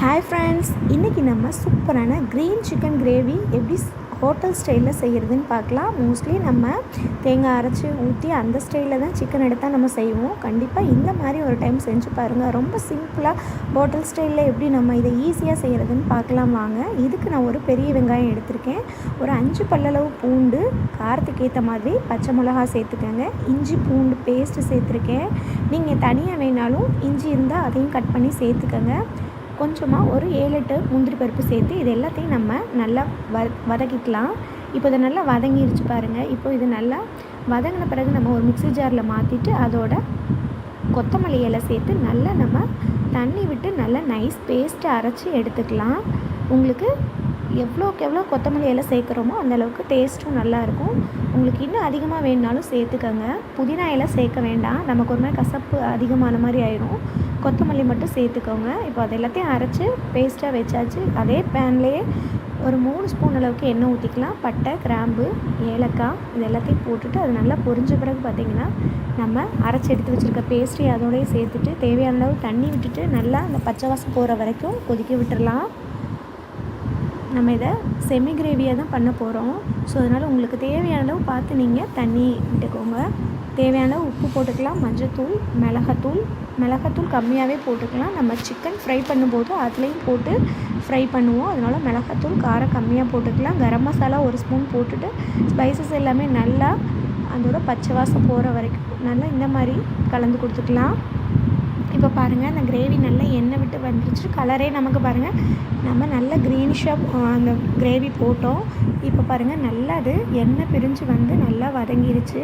Hi friends இன்றைக்கி நம்ம சூப்பரான க்ரீன் சிக்கன் கிரேவி எப்படி ஹோட்டல் ஸ்டைலில் செய்கிறதுன்னு பார்க்கலாம். மோஸ்ட்லி நம்ம தேங்காய் அரைச்சி ஊற்றி அந்த ஸ்டைலில் தான் சிக்கன் எடுத்தால் நம்ம செய்வோம். கண்டிப்பாக இந்த மாதிரி ஒரு டைம் செஞ்சு பாருங்கள் ரொம்ப சிம்பிளாக ஹோட்டல் ஸ்டைலில் எப்படி நம்ம இதை ஈஸியாக செய்கிறதுன்னு பார்க்கலாம் வாங்க. இதுக்கு நான் ஒரு பெரிய வெங்காயம் எடுத்திருக்கேன். ஒரு அஞ்சு பல்லளவு பூண்டு காரத்துக்கு ஏற்ற மாதிரி பச்சை மிளகா சேர்த்துக்கோங்க. இஞ்சி பூண்டு பேஸ்ட்டு சேர்த்துருக்கேன். நீங்கள் தனியாக வேணாலும் இஞ்சி இருந்தால் அதையும் கட் பண்ணி சேர்த்துக்கோங்க. கொஞ்சமாக ஒரு ஏழு எட்டு முந்திரி பருப்பு சேர்த்து இது எல்லாத்தையும் நம்ம நல்லா வ வதக்கிக்கலாம். இப்போ இதை நல்லா வதங்கிருச்சு பாருங்கள் இப்போ இது நல்லா வதங்கின பிறகு நம்ம ஒரு மிக்ஸி ஜாரில் மாற்றிட்டு அதோட கொத்தமல்லி இலை சேர்த்து நல்லா நம்ம தண்ணி விட்டு நல்லா நைஸ் பேஸ்ட்டு அரைச்சி எடுத்துக்கலாம். உங்களுக்கு எவ்வளோக்கு எவ்வளோ கொத்தமல்லி இலை சேர்க்குறோமோ அந்தளவுக்கு டேஸ்ட்டும் நல்லாயிருக்கும் உங்களுக்கு இன்னும் அதிகமாக வேணுனாலும் சேர்த்துக்கோங்க. புதினா இலை சேர்க்க வேண்டாம். நமக்கு ஒரு மாதிரி கசப்பு அதிகமான மாதிரி ஆயிடும் கொத்தமல்லி மட்டும் சேர்த்துக்கோங்க. இப்போ அது எல்லாத்தையும் அரைச்சி பேஸ்ட்டாக வச்சாச்சு. அதே பேன்லேயே ஒரு மூணு ஸ்பூன் அளவுக்கு எண்ணெய் ஊற்றிக்கலாம் பட்டை கிராம்பு ஏலக்காய் இது எல்லாத்தையும் போட்டுட்டு அது நல்லா பொரிஞ்ச பிறகு பார்த்திங்கன்னா நம்ம அரைச்சி எடுத்து வச்சுருக்க பேஸ்ட்ரி அதோடய சேர்த்துட்டு தேவையான அளவு தண்ணி விட்டுட்டு நல்லா அந்த பச்சை வாசம் போகிற வரைக்கும் கொதிக்க விட்டுடலாம் நம்ம இதை செமி கிரேவியாக தான் பண்ண போகிறோம் ஸோ அதனால் உங்களுக்கு தேவையான அளவு பார்த்து நீங்கள் தண்ணி விட்டுக்கோங்க. தேவையான உப்பு போட்டுக்கலாம். மஞ்சத்தூள் மிளகாத்தூள். மிளகாத்தூள் கம்மியாகவே போட்டுக்கலாம். நம்ம சிக்கன் ஃப்ரை பண்ணும்போது அதுலேயும் போட்டு ஃப்ரை பண்ணுவோம். அதனால் மிளகாத்தூள் காரம் கம்மியாக போட்டுக்கலாம். கரம் மசாலா ஒரு ஸ்பூன் போட்டுட்டு ஸ்பைசஸ் எல்லாமே நல்லா அதோட பச்சை வாசம் போகிற வரைக்கும் நல்லா இந்த மாதிரி கலந்து கொடுத்துக்கலாம். இப்போ பாருங்கள் அந்த கிரேவி நல்லா எண்ணெய் விட்டு வந்துருச்சு. கலரே நமக்கு பாருங்கள் நம்ம நல்ல க்ரீனிஷாக அந்த கிரேவி போட்டோம். இப்போ பாருங்கள் நல்லா அது எண்ணெய் பிரிஞ்சு வந்து நல்லா வதங்கிருச்சு.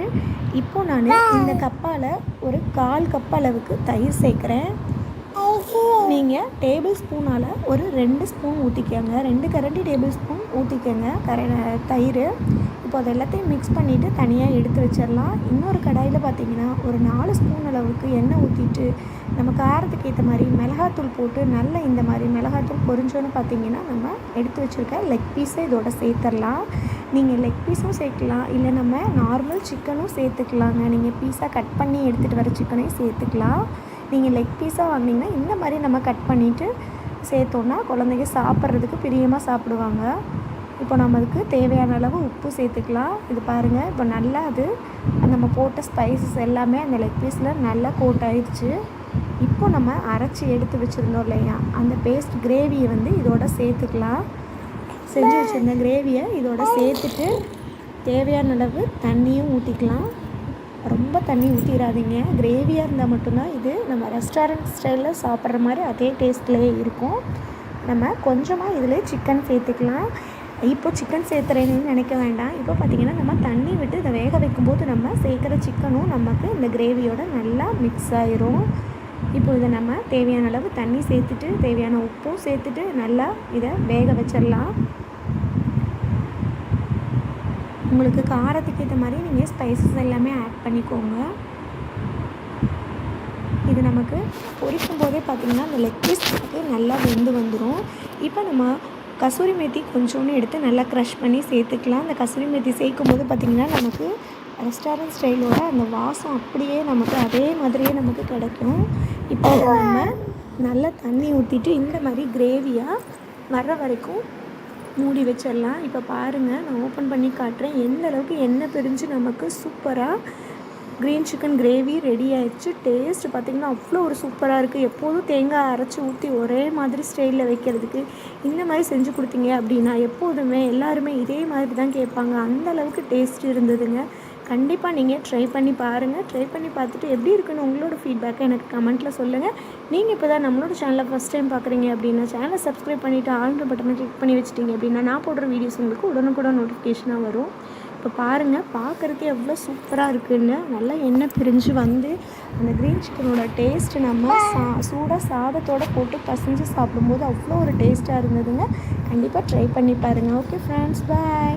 இப்போது நான் இந்த கப்பால் ஒரு கால் கப் அளவுக்கு தயிர் சேர்க்குறேன். நீங்கள் டேபிள் ஸ்பூனால் ஒரு ரெண்டு ஸ்பூன் ஊற்றிக்கோங்க ரெண்டு கரண்டி டேபிள் ஸ்பூன் ஊற்றிக்கோங்க கர தயிர். இப்போ அது எல்லாத்தையும் மிக்ஸ் பண்ணிவிட்டு தனியாக எடுத்து வச்சிடலாம். இன்னொரு கடாயில் பார்த்தீங்கன்னா ஒரு நாலு ஸ்பூன் அளவுக்கு எண்ணெய் ஊற்றிட்டு நம்ம காரத்துக்கு ஏற்ற மாதிரி மிளகாத்தூள் போட்டு நல்லா இந்த மாதிரி மிளகாத்தூள் பொரிஞ்சோன்னு பார்த்தீங்கன்னா நம்ம எடுத்து வச்சுருக்க லெக் பீஸை இதோட சேர்த்துடலாம். நீங்கள் லெக் பீஸும் சேர்க்கலாம் இல்லை நம்ம நார்மல் சிக்கனும் சேர்த்துக்கலாங்க. நீங்கள் பீஸாக கட் பண்ணி எடுத்துகிட்டு வர சிக்கனையும் சேர்த்துக்கலாம். நீங்கள் லெக் பீஸாக வாங்கினீங்கன்னா இந்த மாதிரி நம்ம கட் பண்ணிவிட்டு சேர்த்தோன்னா குழந்தைங்க சாப்பிட்றதுக்கு பிரியமாக சாப்பிடுவாங்க. இப்போ நம்ம அதுக்கு தேவையான அளவு உப்பு சேர்த்துக்கலாம். இது பாருங்கள் இப்போ நல்லா அது நம்ம போட்ட ஸ்பைசஸ் எல்லாமே அந்த லெக் பீஸில் நல்லா கோட் ஆயிடுச்சு. இப்போ நம்ம அரைச்சி எடுத்து வச்சுருந்தோம் இல்லையா? அந்த பேஸ்ட் கிரேவியை வந்து இதோட சேர்த்துக்கலாம். செஞ்சு வச்சுருந்த கிரேவியை இதோட சேர்த்துட்டு தேவையான அளவு தண்ணியும் ஊற்றிக்கலாம் ரொம்ப தண்ணி ஊற்றிடாதீங்க கிரேவியாக இருந்தால் மட்டும்தான் இது நம்ம ரெஸ்டாரண்ட் ஸ்டைலில் சாப்பிட்ற மாதிரி அதே டேஸ்ட்லேயே இருக்கும். நம்ம கொஞ்சமாக இதில் சிக்கன் சேர்த்துக்கலாம். இப்போ சிக்கன் சேர்த்துறேன்னு நினைக்க வேண்டாம். இப்போ பார்த்திங்கன்னா நம்ம தண்ணி விட்டு இதை வேக வைக்கும்போது நம்ம சேர்க்குற சிக்கனும் நமக்கு இந்த கிரேவியோட நல்லா மிக்ஸ் ஆயிரும். இப்போ இதை நம்ம தேவையான அளவு தண்ணி சேர்த்துட்டு தேவையான உப்பும் சேர்த்துட்டு நல்லா இதை வேக வச்சிடலாம். உங்களுக்கு காரத்துக்கு ஏற்ற மாதிரி நீங்கள் ஸ்பைசஸ் எல்லாமே ஆட் பண்ணிக்கோங்க. இது நமக்கு பொரிக்கும் போதே பார்த்திங்கன்னா அந்த லெக் பீஸ் நல்லா வெந்து வந்துடும் இப்போ நம்ம கசூரி மேத்தி கொஞ்சோன்னு எடுத்து நல்லா க்ரஷ் பண்ணி சேர்த்துக்கலாம். அந்த கசூரி மேத்தி சேர்க்கும் போது பார்த்திங்கன்னா நமக்கு ரெஸ்டாரண்ட் ஸ்டைலோட அந்த வாசம் அப்படியே நமக்கு அதே மாதிரியே நமக்கு கிடைக்கும். இப்போ நம்ம நல்லா தண்ணி ஊற்றிட்டு இந்த மாதிரி கிரேவியாக வர்ற வரைக்கும் மூடி வச்சிடலாம். இப்போ பாருங்கள் நான் ஓப்பன் பண்ணி காட்டுறேன். எந்த அளவுக்கு எண்ணெய் பிரிஞ்சு நமக்கு சூப்பராக க்ரீன் சிக்கன் கிரேவி ரெடி ஆயிடுச்சு. டேஸ்ட் பார்த்திங்கன்னா அவ்வளோ ஒரு சூப்பராக இருக்குது எப்போதும் தேங்காய் அரைச்சி ஊற்றி ஒரே மாதிரி ஸ்டைலில் வைக்கிறதுக்கு இந்த மாதிரி செஞ்சு கொடுத்தீங்க அப்படின்னா எப்போதுமே எல்லாருமே இதே மாதிரி தான் கேட்பாங்க. அந்த அளவுக்கு டேஸ்ட் இருந்ததுங்க. கண்டிப்பாக நீங்கள் ட்ரை பண்ணி பாருங்கள் ட்ரை பண்ணி பார்த்துட்டு எப்படி இருக்குன்னு உங்களோட ஃபீட்பேக்கை எனக்கு கமெண்ட்டில் சொல்லுங்கள் நீங்கள் இப்போ தான் நம்மளோட சேனலை ஃபஸ்ட் டைம் பார்க்குறீங்க அப்படின்னா சேனலை சப்ஸ்கிரைப் பண்ணிவிட்டு ஆல்ரெடி பட்டனை கிளிக் பண்ணி வச்சுட்டிங்க அப்படின்னா நான் போடுற வீடியோஸ் உங்களுக்கு உடனுக்குடன் நோட்டிஃபிகேஷனாக வரும். இப்போ பாருங்கள் பார்க்குறதுக்கு எவ்வளோ சூப்பராக இருக்குதுன்னு நல்லா எண்ணெய் பிரிஞ்சு வந்து அந்த க்ரீன் சிக்கனோட டேஸ்ட் நம்ம சா சூடாக சாதத்தோடு போட்டு பசஞ்சு சாப்பிடும்போது அவ்வளோ ஒரு டேஸ்ட்டாக இருந்ததுங்க. கண்டிப்பாக ட்ரை பண்ணி பாருங்கள் ஓகே ஃப்ரெண்ட்ஸ் பாய்